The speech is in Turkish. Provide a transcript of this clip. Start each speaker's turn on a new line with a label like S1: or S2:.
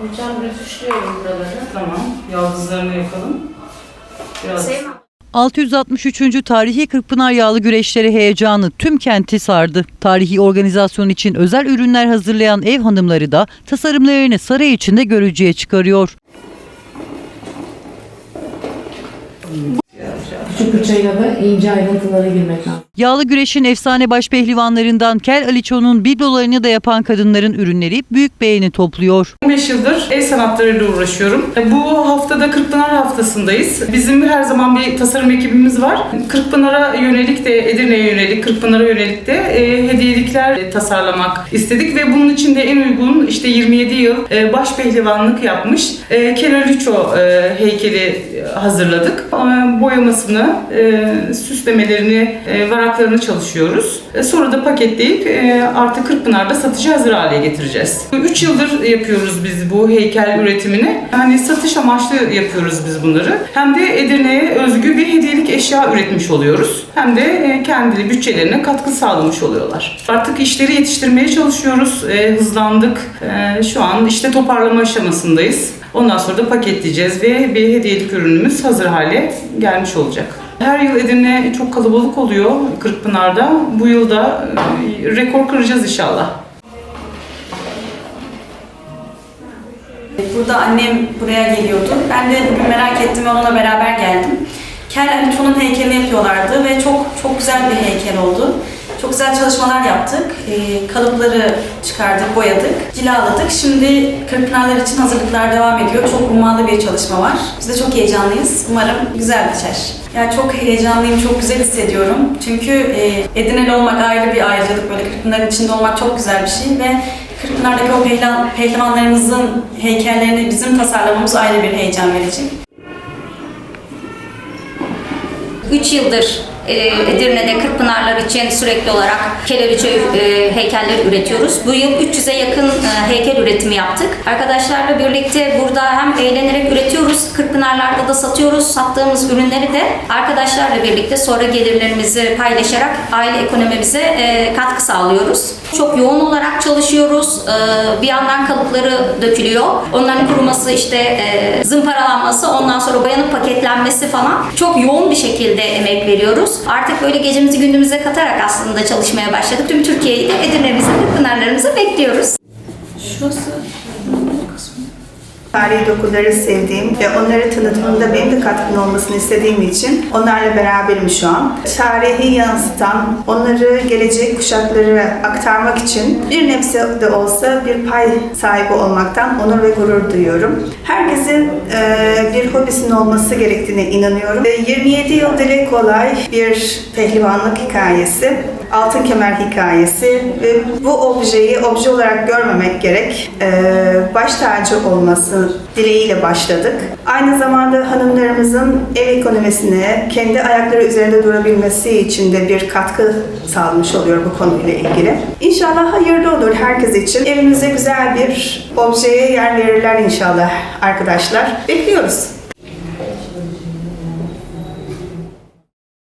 S1: Hocam rötuşluyorum buraları.
S2: Tamam. Yaldızlarını yapalım. Biraz
S1: Sevmem.
S3: 663. Tarihi Kırkpınar Yağlı Güreşleri heyecanı tüm kenti sardı. Tarihi organizasyon için özel ürünler hazırlayan ev hanımları da tasarımlarını saray içinde görücüye çıkarıyor.
S1: Küçük bıçağıyla da ince ayrıntılara girmek lazım.
S3: Yağlı güreşin efsane başpehlivanlarından Kel Aliço'nun biblolarını da yapan kadınların ürünleri büyük beğeni topluyor.
S2: 15 yıldır el sanatlarıyla uğraşıyorum. Bu haftada Kırkpınar haftasındayız. Bizim her zaman bir tasarım ekibimiz var. Kırkpınar'a yönelik de, Edirne'ye yönelik, Kırkpınar'a yönelik de e, hediyelikler tasarlamak istedik ve bunun için de en uygun işte 27 yıl e, baş pehlivanlık yapmış e, Keraliço e, heykeli hazırladık. E, boyamasını, e, süslemelerini, e, varaklarını çalışıyoruz. E, sonra da paketleyip e, artık Kırkpınar'da satıcı hazır hale getireceğiz. 3 yıldır yapıyoruz biz bu heykel üretimini. Hani satış amaçlı yapıyoruz biz bunları. Hem de Edirne'ye özgü bir hediyelik eşya üretmiş oluyoruz. Hem de e, kendi bütçelerine katkı sağlamış oluyorlar. Artık işleri yetiştirmeye çalışıyoruz. Hızlandık. Şu an işte toparlama aşamasındayız. Ondan sonra da paketleyeceğiz ve bir hediyelik ürünümüz hazır hale gelmiş olacak. Her yıl Edirne çok kalabalık oluyor Kırkpınar'da. Bu yıl da e, rekor kıracağız inşallah.
S4: Burada annem buraya geliyordu. Ben de bugün merak ettim ve onunla beraber geldim. Kel Aliço'nun heykelini yapıyorlardı ve çok çok güzel bir heykel oldu. Çok güzel çalışmalar yaptık. Ee, kalıpları çıkardık, boyadık, cilaladık. Şimdi Kırkpınarlar için hazırlıklar devam ediyor. Çok ummalı bir çalışma var. Biz de çok heyecanlıyız. Umarım güzel biter. Yani çok heyecanlıyım, çok güzel hissediyorum. Çünkü e, Edirneli olmak ayrı bir ayrıcalık. Böyle Kırkpınar'ın içinde olmak çok güzel bir şey ve Kırkpınar'daki o pehlivan, pehlivanlarımızın heykellerini bizim tasarlamamız ayrı bir heyecan verici.
S5: 3 yıldır e, Edirne'de Kırkpınarlar için sürekli olarak keleriçe e, heykelleri üretiyoruz. Bu yıl 300'e yakın e, heykel üretimi yaptık. Arkadaşlarla birlikte burada hem eğlenerek üretiyoruz, Kırkpınarlar'da da satıyoruz. Sattığımız ürünleri de arkadaşlarla birlikte sonra gelirlerimizi paylaşarak aile ekonomimize e, katkı sağlıyoruz. Çok yoğun olarak çalışıyoruz. E, bir yandan kalıpları dökülüyor. Onların kuruması işte e, zımparalanması, ondan sonra boyanıp paketlenmesi falan çok yoğun bir şekilde emek veriyoruz. Artık böyle gecemizi gündüzümüze katarak aslında çalışmaya başladık. Tüm Türkiye'yi de Edirne'mizi, Kırkpınarlarımızı bekliyoruz.
S4: Şurası
S6: Tarihi dokuları sevdiğim ve onları tanıtımında benim de katkım olmasını istediğim için onlarla beraberim şu an. Tarihi yansıtan, onları gelecek kuşaklara aktarmak için bir nebze de olsa bir pay sahibi olmaktan onur ve gurur duyuyorum. Herkesin e, bir hobisinin olması gerektiğine inanıyorum. Ve 27 yıl dile kolay bir pehlivanlık hikayesi. Altın kemer hikayesi ve bu objeyi obje olarak görmemek gerek. Ee, baş tacı olması dileğiyle başladık. Aynı zamanda hanımlarımızın ev ekonomisine kendi ayakları üzerinde durabilmesi için de bir katkı sağlamış oluyor bu konuyla ilgili. İnşallah hayırlı olur herkes için. Evimize güzel bir objeye yer verirler inşallah arkadaşlar. Bekliyoruz.